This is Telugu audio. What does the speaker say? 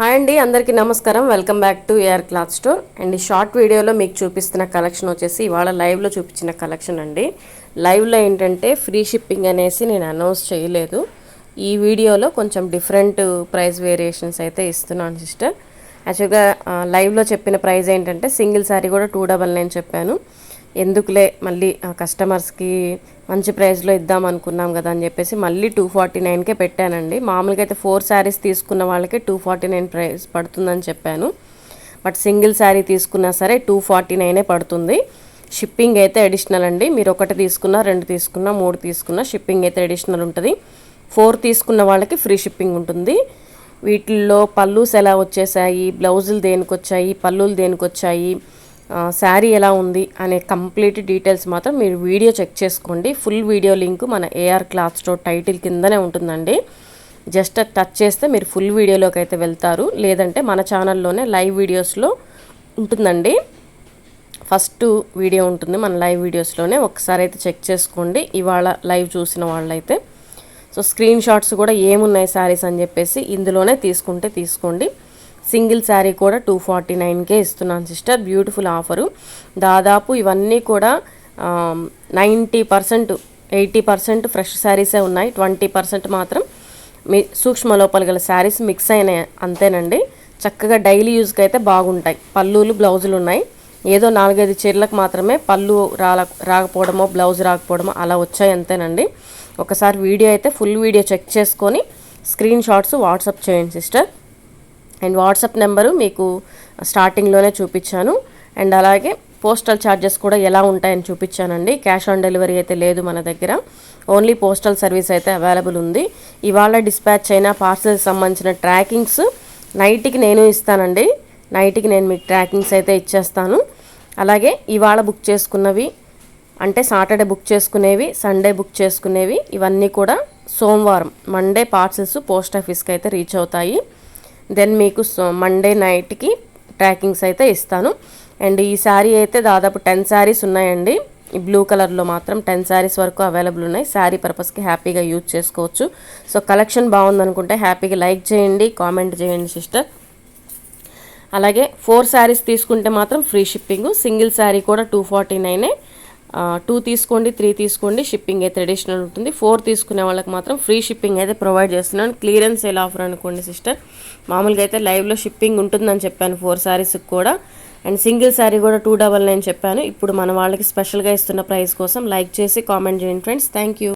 హాయ్ అండి అందరికీ నమస్కారం. Welcome back to AR cloth store. And ఈ షార్ట్ వీడియోలో మీకు చూపిస్తున్న కలెక్షన్ వచ్చేసి ఇవాళ లైవ్లో చూపించిన కలెక్షన్ అండి. లైవ్లో ఏంటంటే ఫ్రీ షిప్పింగ్ అనేసి నేను అనౌన్స్ చేయలేదు. ఈ వీడియోలో కొంచెం డిఫరెంట్ ప్రైస్ వేరియేషన్స్ అయితే ఇస్తున్నాను సిస్టర్. యాక్చువల్గా లైవ్లో చెప్పిన ప్రైస్ ఏంటంటే సింగిల్ శారీ కూడా టూ డబల్ నైన్ చెప్పాను. ఎందుకులే మళ్ళీ కస్టమర్స్కి మంచి ప్రైస్లో ఇద్దాం అనుకున్నాం కదా అని చెప్పేసి మళ్ళీ టూ ఫార్టీ నైన్కే పెట్టానండి. మామూలుగా అయితే ఫోర్ శారీస్ తీసుకున్న వాళ్ళకి టూ ఫార్టీ నైన్ ప్రైస్ పడుతుందని చెప్పాను. బట్ సింగిల్ శారీ తీసుకున్నా సరే టూ ఫార్టీ నైనే పడుతుంది. షిప్పింగ్ అయితే అడిషనల్ అండి. మీరు ఒకటి తీసుకున్నా రెండు తీసుకున్నా మూడు తీసుకున్నా షిప్పింగ్ అయితే అడిషనల్ ఉంటుంది. ఫోర్ తీసుకున్న వాళ్ళకి ఫ్రీ షిప్పింగ్ ఉంటుంది. వీటిల్లో పల్లూస్ ఎలా వచ్చేసాయి బ్లౌజులు దేనికి వచ్చాయి పల్లులు దేనికి వచ్చాయి శారీ ఎలా ఉంది అనే కంప్లీట్ డీటెయిల్స్ మాత్రం మీరు వీడియో చెక్ చేసుకోండి. ఫుల్ వీడియో లింక్ మన ఏఆర్ క్లాత్ స్టోర్ టైటిల్ కిందనే ఉంటుందండి. జస్ట్ టచ్ చేస్తే మీరు ఫుల్ వీడియోలోకి అయితే వెళ్తారు. లేదంటే మన ఛానల్లోనే లైవ్ వీడియోస్లో ఉంటుందండి. ఫస్ట్ వీడియో ఉంటుంది. మన లైవ్ వీడియోస్లోనే ఒకసారి అయితే చెక్ చేసుకోండి. ఇవాళ లైవ్ చూసిన వాళ్ళైతే. సో స్క్రీన్ షాట్స్ కూడా ఏమున్నాయి శారీస్ అని చెప్పేసి ఇందులోనే తీసుకుంటే తీసుకోండి. సింగిల్ శారీ కూడా టూ ఫార్టీ నైన్కే ఇస్తున్నాను సిస్టర్. Beautiful offer. దాదాపు ఇవన్నీ కూడా ninety percent eighty percent fresh శారీసే ఉన్నాయి. ట్వంటీ పర్సెంట్ మాత్రం మీ సూక్ష్మ లోపల గల శారీస్ మిక్స్ అయినాయి. అంతేనండి. చక్కగా డైలీ యూజ్కి అయితే బాగుంటాయి. పళ్ళులు బ్లౌజులు ఉన్నాయి. ఏదో నాలుగైదు చీరలకు మాత్రమే పళ్ళు రాల రాకపోవడమో బ్లౌజ్ రాకపోవడమో అలా వచ్చాయి అంతేనండి. ఒకసారి వీడియో అయితే ఫుల్ వీడియో చెక్ చేసుకొని స్క్రీన్ షాట్స్ వాట్సాప్ చేయండి సిస్టర్. అండ్ వాట్సాప్ నెంబరు మీకు స్టార్టింగ్లోనే చూపించాను. అండ్ అలాగే పోస్టల్ ఛార్జెస్ కూడా ఎలా ఉంటాయని చూపించానండి. క్యాష్ ఆన్ డెలివరీ అయితే లేదు మన దగ్గర. ఓన్లీ పోస్టల్ సర్వీస్ అయితే అవైలబుల్ ఉంది. ఇవాళ డిస్పాచ్ అయిన పార్సల్కి సంబంధించిన ట్రాకింగ్స్ నైట్కి నేను ఇస్తానండి. నైట్కి నేను మీకు ట్రాకింగ్స్ అయితే ఇచ్చేస్తాను. అలాగే ఇవాళ బుక్ చేసుకున్నవి అంటే సాటర్డే బుక్ చేసుకునేవి సండే బుక్ చేసుకునేవి ఇవన్నీ కూడా సోమవారం మండే పార్సల్స్ పోస్ట్ ఆఫీస్కి అయితే రీచ్ అవుతాయి. దెన్ మీకు మండే నైట్కి ట్రాకింగ్స్ అయితే ఇస్తాను. అండ్ ఈ శారీ అయితే దాదాపు టెన్ శారీస్ ఉన్నాయండి. ఈ బ్లూ కలర్లో మాత్రం టెన్ శారీస్ వరకు అవైలబుల్ ఉన్నాయి. శారీ పర్పస్కి హ్యాపీగా యూజ్ చేసుకోవచ్చు. సో కలెక్షన్ బాగుందనుకుంటే హ్యాపీగా లైక్ చేయండి కామెంట్ చేయండి సిస్టర్ అలాగే ఫోర్ శారీస్ తీసుకుంటే మాత్రం ఫ్రీ షిప్పింగ్ సింగిల్ శారీ కూడా టూ ఫార్టీ నైనే టూ తీసుకోండి త్రీ తీసుకోండి షిప్పింగ్ అయితే ట్రెడిషనల్ ఉంటుంది. ఫోర్ తీసుకునే వాళ్ళకి మాత్రం ఫ్రీ షిప్పింగ్ అయితే ప్రొవైడ్ చేస్తున్నాను. క్లియరెన్స్ ఎలా ఆఫర్ అనుకోండి సిస్టర్ మామూలుగా అయితే లైవ్లో షిప్పింగ్ ఉంటుందని చెప్పాను ఫోర్ శారీస్కి కూడా. అండ్ సింగిల్ శారీ కూడా టూ డబల్ నైన్ చెప్పాను. ఇప్పుడు మన వాళ్ళకి స్పెషల్గా ఇస్తున్న ప్రైస్ కోసం లైక్ చేసి కామెంట్ చేయండి ఫ్రెండ్స్ థ్యాంక్ యూ